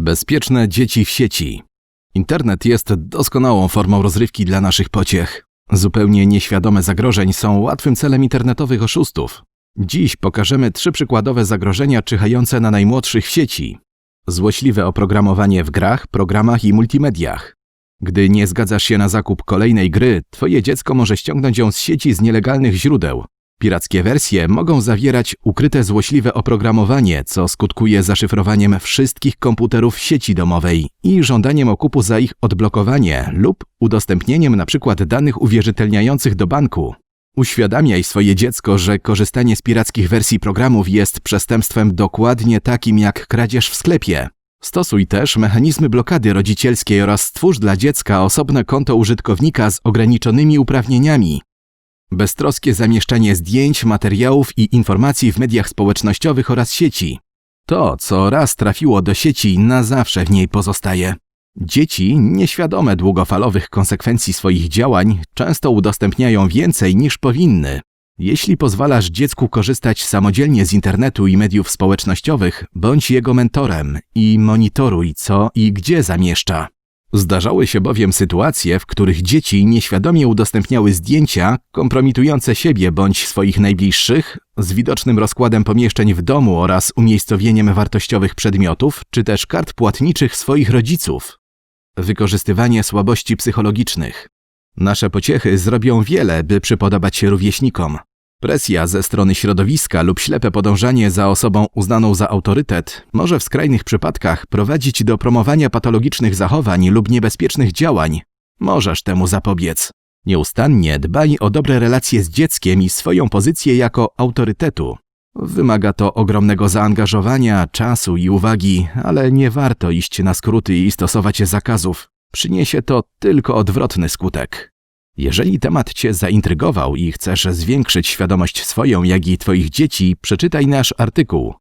Bezpieczne dzieci w sieci. Internet jest doskonałą formą rozrywki dla naszych pociech. Zupełnie nieświadome zagrożeń są łatwym celem internetowych oszustów. Dziś pokażemy trzy przykładowe zagrożenia czyhające na najmłodszych w sieci. Złośliwe oprogramowanie w grach, programach i multimediach. Gdy nie zgadzasz się na zakup kolejnej gry, twoje dziecko może ściągnąć ją z sieci z nielegalnych źródeł. Pirackie wersje mogą zawierać ukryte złośliwe oprogramowanie, co skutkuje zaszyfrowaniem wszystkich komputerów sieci domowej i żądaniem okupu za ich odblokowanie lub udostępnieniem np. danych uwierzytelniających do banku. Uświadamiaj swoje dziecko, że korzystanie z pirackich wersji programów jest przestępstwem dokładnie takim jak kradzież w sklepie. Stosuj też mechanizmy blokady rodzicielskiej oraz stwórz dla dziecka osobne konto użytkownika z ograniczonymi uprawnieniami. Beztroskie zamieszczanie zdjęć, materiałów i informacji w mediach społecznościowych oraz sieci. To, co raz trafiło do sieci, na zawsze w niej pozostaje. Dzieci, nieświadome długofalowych konsekwencji swoich działań, często udostępniają więcej niż powinny. Jeśli pozwalasz dziecku korzystać samodzielnie z internetu i mediów społecznościowych, bądź jego mentorem i monitoruj, co i gdzie zamieszcza. Zdarzały się bowiem sytuacje, w których dzieci nieświadomie udostępniały zdjęcia kompromitujące siebie bądź swoich najbliższych z widocznym rozkładem pomieszczeń w domu oraz umiejscowieniem wartościowych przedmiotów czy też kart płatniczych swoich rodziców. Wykorzystywanie słabości psychologicznych. Nasze pociechy zrobią wiele, by przypodobać się rówieśnikom. Presja ze strony środowiska lub ślepe podążanie za osobą uznaną za autorytet może w skrajnych przypadkach prowadzić do promowania patologicznych zachowań lub niebezpiecznych działań. Możesz temu zapobiec. Nieustannie dbaj o dobre relacje z dzieckiem i swoją pozycję jako autorytetu. Wymaga to ogromnego zaangażowania, czasu i uwagi, ale nie warto iść na skróty i stosować zakazów. Przyniesie to tylko odwrotny skutek. Jeżeli temat Cię zaintrygował i chcesz zwiększyć świadomość swoją, jak i Twoich dzieci, przeczytaj nasz artykuł